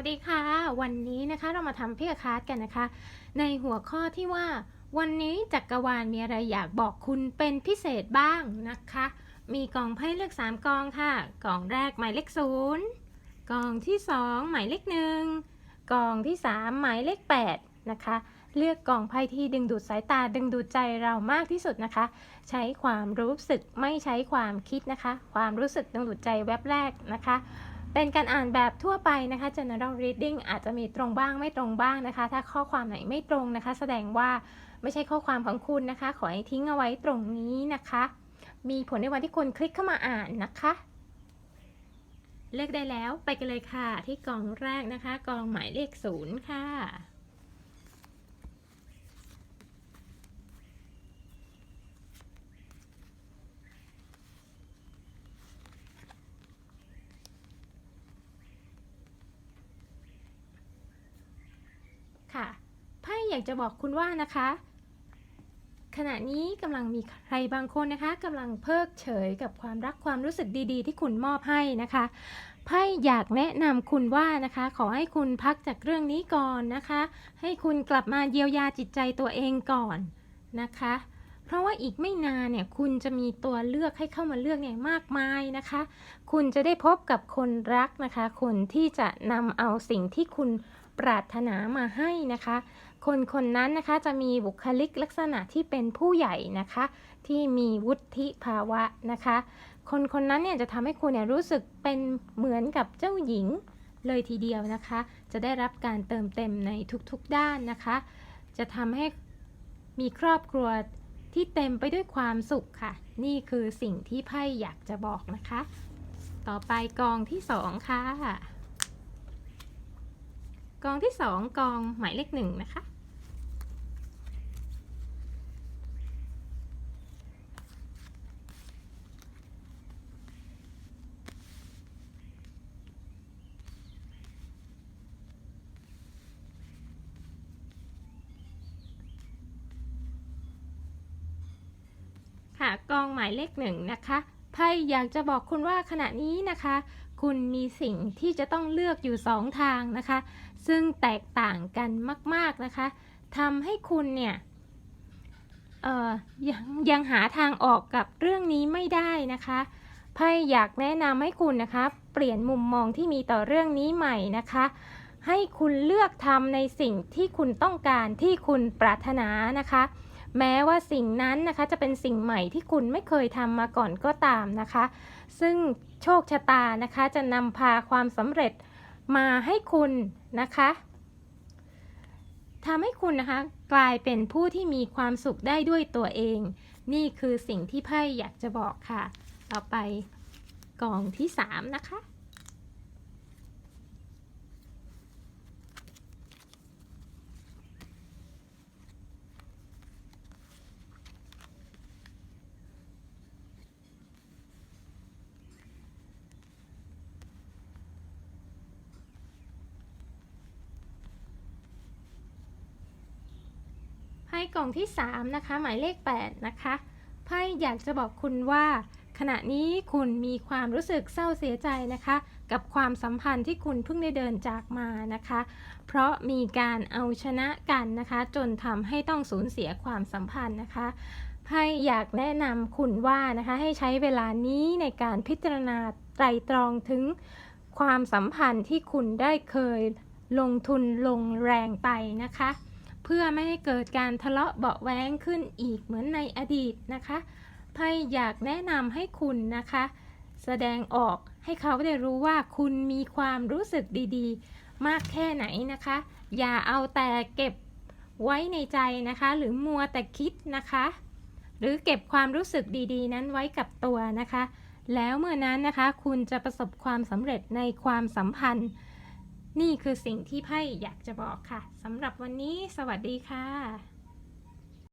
วัสดีค่ะ วันนี้นะคะเรามาทำเพียคาร์ดกันนะคะ ในหัวข้อที่ว่า วันนี้จักรวาลมีอะไรอยากบอกคุณเป็นพิเศษบ้างนะคะ มีกองไพ่เลือก 3กองค่ะ กองแรกหมายเลขศูนย์กองที่ 2 หมายเลขหนึ่งกองที่ 3 หมายเลข8นะคะเลือกกองไพ่ที่ดึงดูดสายตาดึงดูดใจเรามากที่สุดนะคะ ใช้ความรู้สึกไม่ใช้ความคิดนะคะ ความรู้สึกดึงดูดใจแวบแรกนะคะ เป็นการอ่านแบบทั่วไปนะคะ general reading อาจจะมีตรงบ้างไม่ตรงบ้างนะคะ ถ้าข้อความไหนไม่ตรงนะคะ แสดงว่าไม่ใช่ข้อความของคุณนะคะ ขอให้ทิ้งเอาไว้ตรงนี้นะคะ มีผลในวันที่คุณคลิกเข้ามาอ่านนะคะ เลือกได้แล้วไปกันเลยค่ะ ที่กองแรกนะคะ กองหมายเลขศูนย์ค่ะ ค่ะไพ่อยากจะบอกคุณว่านะคะ ขณะนี้กำลังมีใครบางคนนะคะกำลังเพิกเฉยกับความรักความรู้สึกดีๆ ที่คุณมอบให้นะคะไพ่อยากแนะนำคุณว่านะคะ ขอให้คุณพักจากเรื่องนี้ก่อนนะคะ ให้คุณกลับมาเยียวยาจิตใจตัวเองก่อนนะคะ เพราะว่าอีกไม่นานเนี่ยคุณจะมีตัวเลือกให้เข้ามาเลือกเนี่ยมากมายนะคะ คุณจะได้พบกับคนรักนะคะ คนที่จะนำเอาสิ่งที่คุณ ปรารถนามาให้นะคะ คนคนนั้นนะคะจะมีบุคลิกลักษณะที่เป็นผู้ใหญ่นะคะ ที่มีวุฒิภาวะนะคะ คนคนนั้นเนี่ยจะทำให้คุณเนี่ยรู้สึกเป็นเหมือนกับเจ้าหญิงเลยทีเดียวนะคะ จะได้รับการเติมเต็มในทุกๆด้านนะคะ จะทำให้มีครอบครัวที่เต็มไปด้วยความสุขค่ะ นี่คือสิ่งที่ไพ่อยากจะบอกนะคะ ต่อไปกองที่สองค่ะ กองที่สองกองหมายเลขหนึ่งนะคะ ค่ะกองหมายเลขหนึ่งนะคะไพ่อยากจะบอกคุณว่าขณะนี้นะคะ คุณมีสิ่งที่จะต้องเลือกอยู่สองทางนะคะ ซึ่งแตกต่างกันมาก ๆนะคะทำให้คุณเนี่ยยังยังหาทางออกกับเรื่องนี้ไม่ได้นะคะไพ่อยากแนะนำให้คุณนะคะ เปลี่ยนมุมมองที่มีต่อเรื่องนี้ใหม่นะคะ ให้คุณเลือกทำในสิ่งที่คุณต้องการที่คุณปรารถนานะคะ แม้ว่าสิ่งนั้นนะคะจะเป็นสิ่งใหม่ที่คุณไม่เคยทำมาก่อนก็ตามนะคะ ซึ่งโชคชะตานะคะจะนำพาความสำเร็จมาให้คุณนะคะทำให้คุณนะคะกลายเป็นผู้ที่มีความสุขได้ด้วยตัวเอง นี่คือสิ่งที่ไพ่อยากจะบอกค่ะ ต่อไปกล่องที่ 3 นะคะ พ่กล่องที่ 3 นะคะ หมายเลข 8 นะคะไพ่อยากจะบอกคุณว่า ขณะนี้คุณมีความรู้สึกเศร้าเสียใจนะคะ กับความสัมพันธ์ที่คุณเพิ่งได้เดินจากมานะคะ เพราะมีการเอาชนะกันนะคะ จนทำให้ต้องสูญเสียความสัมพันธ์นะคะไพ่อยากแนะนำคุณว่านะคะ ให้ใช้เวลานี้ในการพิจารณาไตรตรองถึงความสัมพันธ์ที่คุณได้เคยลงทุนลงแรงไปนะคะ เพื่อไม่ให้เกิดการทะเลาะเบาแว้งขึ้นอีกเหมือนในอดีตนะคะไพ่อยากแนะนำให้คุณนะคะ แสดงออกให้เขาได้รู้ว่าคุณมีความรู้สึกดีๆ มากแค่ไหนนะคะ อย่าเอาแต่เก็บไว้ในใจนะคะ หรือมัวแต่คิดนะคะ หรือเก็บความรู้สึกดีๆ นั้นไว้กับตัวนะคะ แล้วเมื่อนั้นนะคะ คุณจะประสบความสำเร็จในความสัมพันธ์ นี่คือสิ่งที่ไพ่อยากจะบอกค่ะสำหรับวันนี้สวัสดีค่ะ